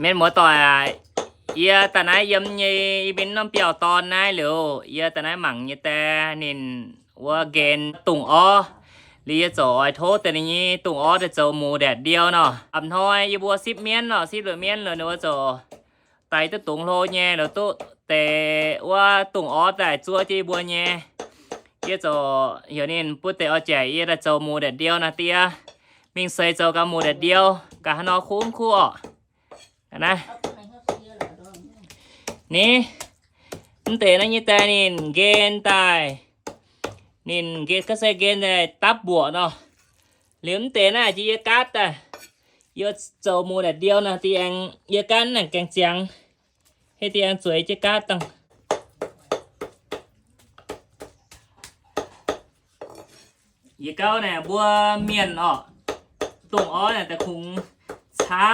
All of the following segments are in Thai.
เม็ดหมอต่อยเยอะแต่นายยำยเป็นน้ำเปล่าตอนนายเหลียวเอะแต่นายหมั่งยี่แต่นินว่าเกนตุ่งอ้อลีจะจ่อไอโทษแต่นี้ตุ่งอ้อจะเจอหมูแดดเดียวเนาะอำน้อยยีบัวซิบเมียนเนาะซิบหรือเมียนเลยเนาะจ่อไตตะตุ่งโลเนี่ยแล้วตุแต่ว่าตุ่งอ้อแต่จัวที่บัวแย่เยี่ยจอเหี่ยวนี่พูดแต่เอาใจเยี่ยจะเจอหมูแดดเดียวนะเตี้ยมิงเซยเจอกับหมูแดดเดียวกับฮานอคุ้มคู่อะ นะนี่นั่นแต่นั่นยี่แตนี่เกนตายนี่เกนก็ใส่เกนได้ตับบัวเนาะเหลือยมแต่น่ะจีเยกัดต่ะยอดเจ้ามูแต่เดียวนะที่แองเยกันน่ะแกงเจียงให้ที่แองสวยเจกัดตังยีเก้าเนี่ยบัวเมียนอะตรงอ้อเนี่ยแต่คงเช้า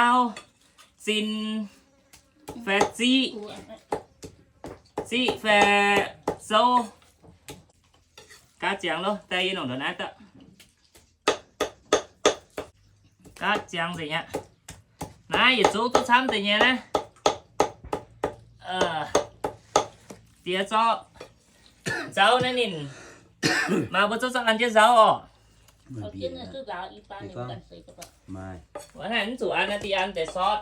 เทียนน่ะซื้อดาวอีปลาเนี่ยกันใส่กระเป๋าไม่วันนั้น chủ ăn là thì ăn để sót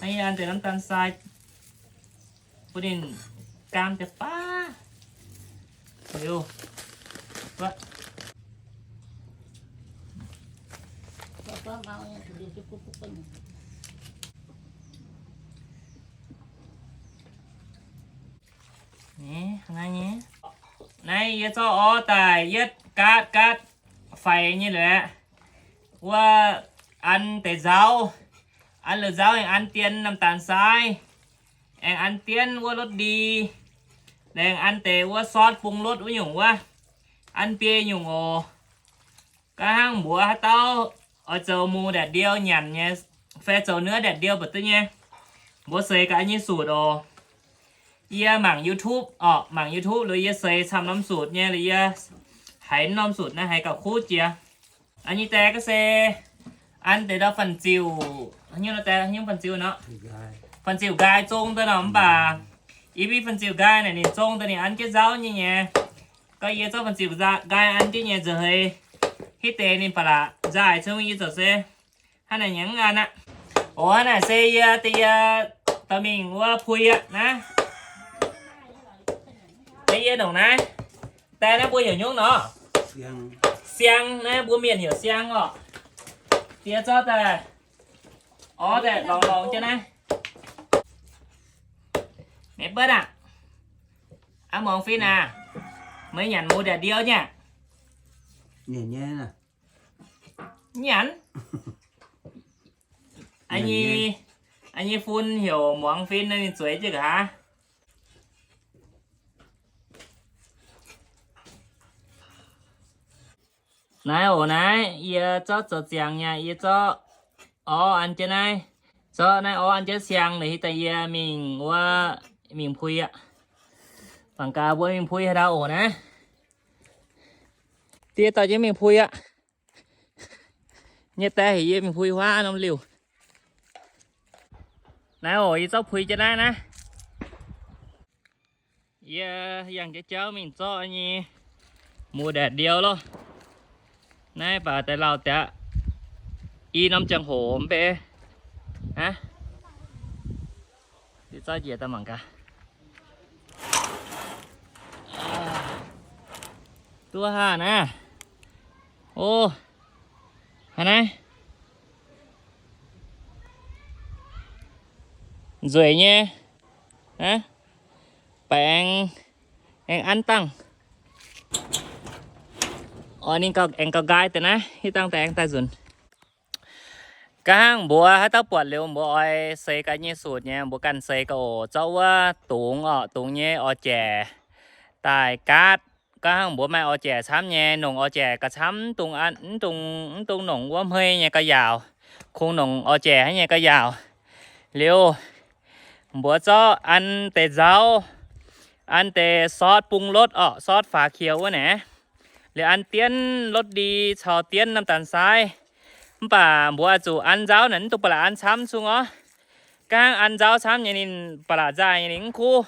hay ăn để น้ำตาลทรายพุดินกามแต่ป้าเร็วว่าแล้วก็เมาเนี่ยเดี๋ยวจะปุ๊บปุ๊บปุ๊บนี่ข้างในนี้ในยาจ้ออ้อแต่ยัดการ์ อันเหลือเจ้าเองอันเตียนน้ำตาลทรายเองอันเตียนว่ารสดีแรงอันแต่ว่าซอสปรุงรสว่าอยู่ว่าอันเปียอยู่โอก็ห้างบัวให้เต้าเอาเจ้าหมูแดดเดียวหยันเนี่ยแฟเจ้าเนื้อแดดเดียวแบบตัวเนี่ยบัวเสยกับอันนี้สูตรโอเอียหมัง YouTube อ๋อหมัง YouTube หรือเอียเซยทำน้ำสูตรเนี่ยหรือเอียหายน้ำสูตรนะหายกับคู่เจียอันนี้แต่ก็เซ อันแต่เราฟันจิวอันนี้เราแต่อันนี้ฟันจิวเนาะไม่ได้ฟันจิวกายจงตัวหนอมป่าอีพีฟันจิวกายเนี่ยนี่จงตัวนี้อันเจ้าเจ้านี่เนี่ยก็เอียเจ้า ฟันจิวกายอันที่เนี่ยจะเฮยฮิเตนี่ปะละจ่ายช่วงนี้จะเซท่า นายโอ้นายเอียเจ้าจะเสียงเนี่ยเยเจ้อ๋ออันเจนายเจ้านายอ๋ออันเจเสียงเลยที่ต่เอียมิงว่ามิงพุยอะฝังกาบวยมิงพุยให้เราโอ้นะเตี้ยต่อจะมิงพุยอะเนี่ยแต่เฮียมิงพุยว่าน้ำเหลวนายโอ้ยเจ้าพุยจะได้นะเอียอย่างจะเจ้ามิงเจ้าอันนี้มูแดดเดียวหรอ นายป่าแต่เราแต่อีน้ำจังโหมไปฮะที่เจ้าเหยียดตะหมังกะตัวห่านะ โอ้ฮะนะ rồi nhé à, bạn ăn ăn tăng อันนี้ก็เองก็ไกด์แต่นะที่ตั้งแต่เองตาจุนกลางบัวให้ตาปวดเร็วบัวไอเซกันยี่สูตรเนี่ยบัวกันเซก็เจ้าว่าตุงอะตุงเนี่ยอ่อแจตายกัดก้างบัวไม่อ่อแจช้ำเนี่ยหนงอ่อแจก็ช้ำตุงอันตุงตุงหนงว่าเมยเนี่ยก็ยาวคงหนงอ่อแจให้เนี่ยก็ยาวเร็วบัวเจ้าอันเตะเจ้าอันเตะซอสปรุงรสอะซอสฝาเขียววะเนี่ย nè. หรืออันเตียนรถดีชอเตียนน้ำตาลทรายป่าบัวจูอันเจ้าหนันตุปลาอันช้ำซุงอ๋อก Các anh giáo xám nhà nhìn bà là dài nhà nhìn khu